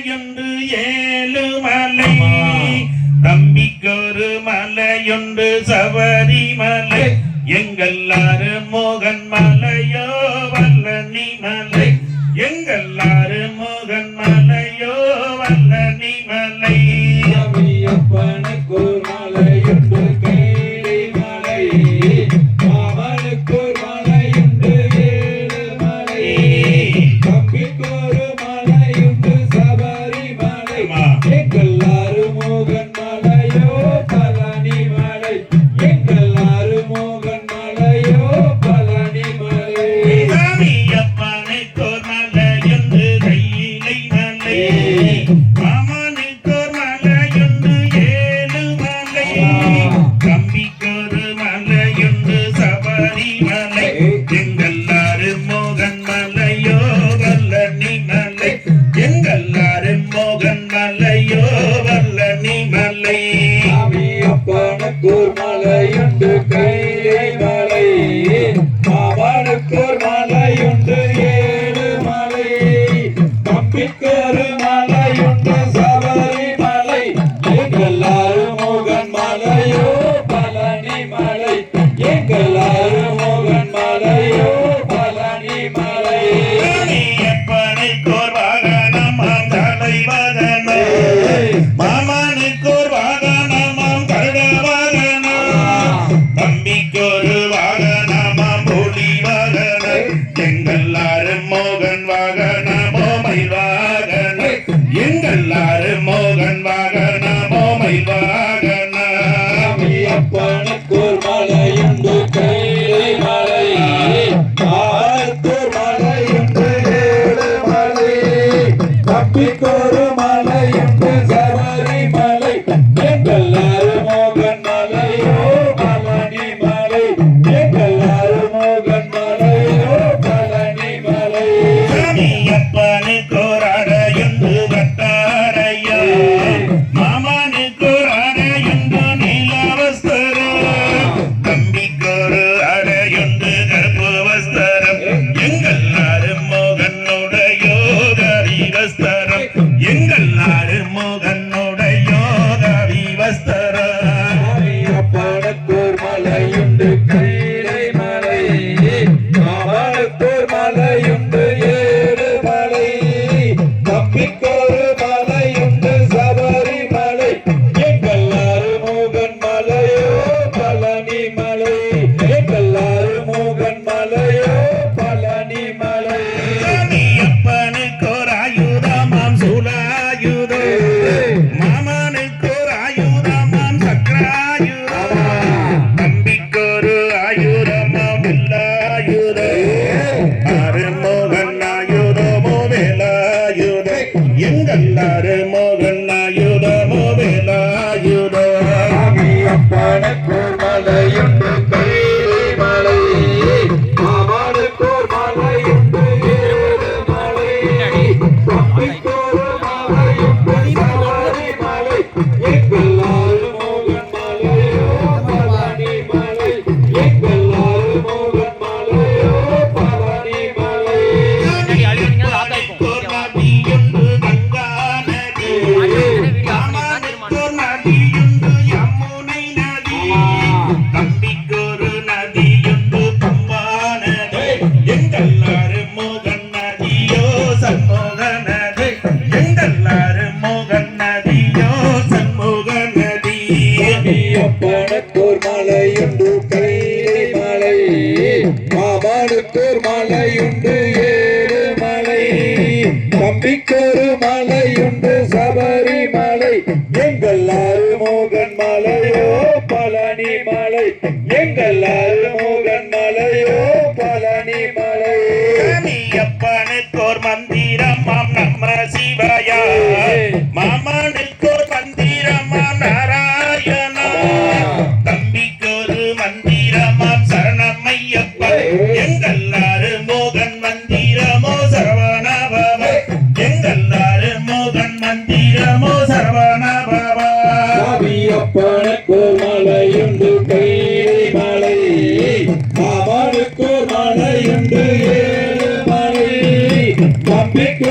மலையொன்று ஏழு மலை. தம்பிக்கொரு மலையொன்று சபரிமலை. எங்கள் ஆறு மோகன் மலையோ வல்லனி மலை. எங்கள் கன்னிமலை சாமி அப்பனுக்கு ஒரு மலையுண்டு கையிலே மலை. பாபானுக்கு மலையுண்டு ஏழு மலை. தம்பிக்கு எங்கள்ளாறு மோகன் நதியோ சண்முக நதி? எங்கள்ளாறு மோகன் நதியோ சண்முக நதி? அப்பனுக்கோர் மலையுண்டு கைலை மலை. மாமானுக்கோர் மலையுண்டு ஏழு மலை. தம்பிக்கோரு மலையுண்டு பழனி மலை. எங்கள்ளாறு மாமா நெக்கோ மந்திரமா நாராயணா. தம்பிக்கொரு மந்திரமா சரணமையப்பா. எங்கள்ளாரு மோகன் மந்திரமோ சரவணா பாபா எங்கள்ளாரு மோகன் மந்திரமோ சரவணா பாபா அப்பனுக்கு ஒரு மலையுண்டு கைலை மலை. அவனுக்கு ஒரு மலையுண்டு ஏழு மலை. தம்பிக்கு